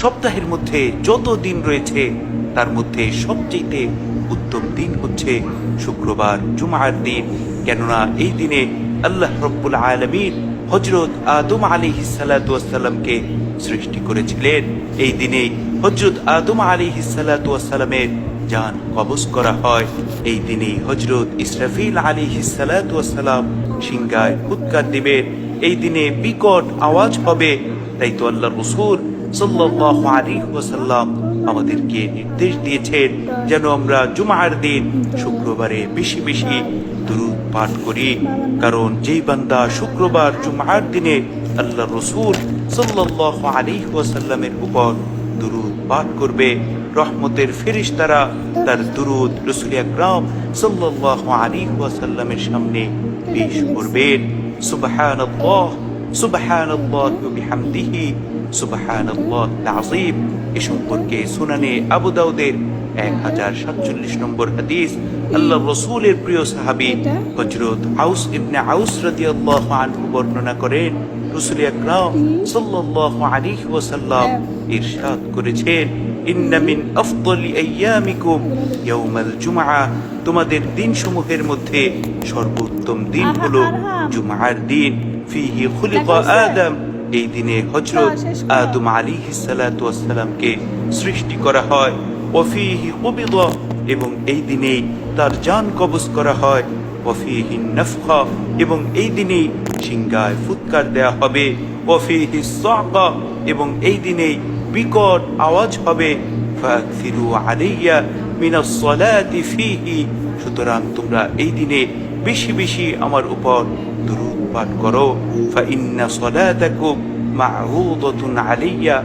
সপ্তাহের মধ্যে যত দিন রয়েছে, তার মধ্যে সবচেয়ে উত্তম দিন হচ্ছে শুক্রবার, জুমার দিন। কেননা এই দিনে আল্লাহ রব্বুল আলমিন হজরত আদম আলী হিসালাতামকে সৃষ্টি করেছিলেন। এই দিনেই হজরত আদম আলী হিসালাতামের যান কবজ করা হয়। এই দিনেই হজরত ইসরাফিল আলী হিসালাতাম সিংগায় ফুৎকার দিবেন। এই দিনে বিকট আওয়াজ হবে, তাই তো আল্লাহ রসুল আমাদেরকে নির্দেশ দিয়েছেন যেন আমরা জুমার দিন শুক্রবারে বেশি বেশি দুরুদ পাঠ করি। কারণ যেই বান্দা শুক্রবার জুমার দিনে আল্লাহ রসুল সাল্লাল্লাহু আলাইহি ওয়াসাল্লামের উপর দুরুদ পাঠ করবে, রহমতের ফেরেশতারা তার দুরুদ রসুল আকরাম সাল্লাল্লাহু আলাইহি ওয়াসাল্লামের সামনে পেশ করবেন। সুবহানাল্লাহ। বিহামদিহি, সুবহানাল্লাহ আযীম এ সম্পর্কে সুনানে আবু দাউদের এক হাজার সাতচল্লিশ নম্বর হাদিস। আল্লাহ রসুলের প্রিয় সাহাবি হজরত আউস ইবনে আউস রাদিয়াল্লাহু আনহু বর্ণনা করেন, রসুল আকরাম সাল্লাল্লাহু আলাইহি ওয়াসাল্লাম ইরশাদ করেছেন ইন্না মিন আফদলি আইয়ামিকুম ইয়াউমাল জুমআ। তোমাদের দিনসমূহের মধ্যে সর্বোত্তম দিন হলো। জুমার দিন। ফিহি খুলিকা আদম। এই দিনে হজরত। আদম আলী সালামকে সৃষ্টি করা হয়। ওফিহি কবিদ এবং এই দিনেই তার জান কবজ করা হয়। ওফিহি নফখা। এবং এই দিনেই সিংগায় ফুৎকার দেয়া হবে। ওফিহি সাকা। এবং এই দিনেই বিকট আওয়াজ হবে। আলাইয়া মিনাস সালাতি ফিহি। সুতরাং তোমরা এই দিনে বেশি বেশি আমার উপর দুরূদ পাঠ করো। ফাইন্না সলাতাকুম মা'রুদাতুন আলাইয়া।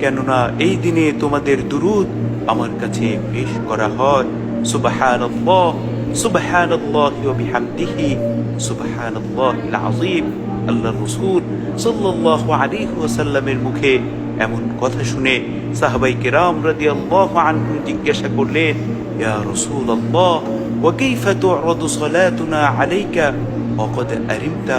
কেননা এই দিনে তোমাদের দুরূদ আমার কাছে পেশ করা হয়। সুবহানাল্লাহ সুবহানাল্লাহ ওয়া বিহামদিহি, সুবহানাল্লাহিল আযীম। আল্লাহর রাসূল সাল্লাল্লাহু আলাইহি ওয়াসাল্লামের মুখে এমন কথা শুনে সাহাবাই কেরাম রাদিয়াল্লাহু আনহুম জিজ্ঞাসা করলেন ইয়া রাসূলুল্লাহ ওয়া কাইফা তু'রাদু সালাতুনা আলাইকা وقد أرمت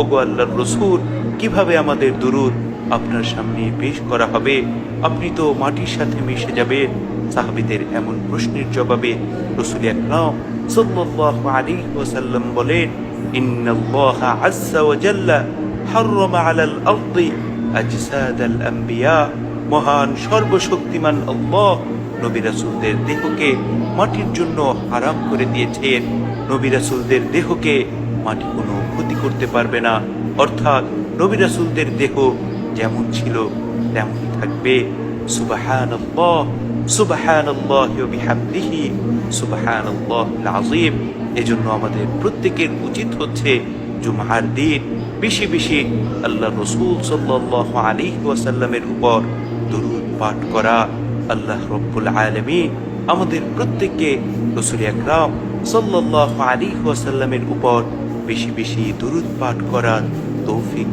ওগো আল্লাহর রসুল কিভাবে আমাদের দুরুদ আপনার সামনে পেশ করা হবে আপনি তো মাটির সাথে মিশে যাবেন সাহাবিদের এমন প্রশ্নের জবাবে রসুল আকরাম সাল্লাল্লাহু আলাইহি ওয়াসাল্লাম বলেন ইন্নাল্লাহ আজ্জা ওয়া জাল্লা হাররামা আলাল আরদি আজসাদাল আম্বিয়া মহান সর্বশক্তিমান আল্লাহ নবী দেহকে মাটির জন্য হারাম করে দিয়েছেন। নবী রাসূলদের দেহকে মাটি কোনো ক্ষতি করতে পারবে না। অর্থাৎ নবী রাসূলদের দেহ যেমন ছিল তেমনই থাকবে। ওয়া বিহামদিহি, সুবহানাল্লাহিল আযীম। এজন্য আমাদের প্রত্যেকের উচিত হচ্ছে জুমার দিন বেশি বেশি আল্লাহ রসুল সাল্লাহ আলী ওয়াসাল্লামের উপর দরুদ পাঠ করা। আল্লাহ রব্বুল আলমী আমাদের প্রত্যেককে রসুল আকরাম সাল্লাহ আলী ওয়াসাল্লামের উপর বেশি বেশি দরুদ পাঠ করার তৌফিক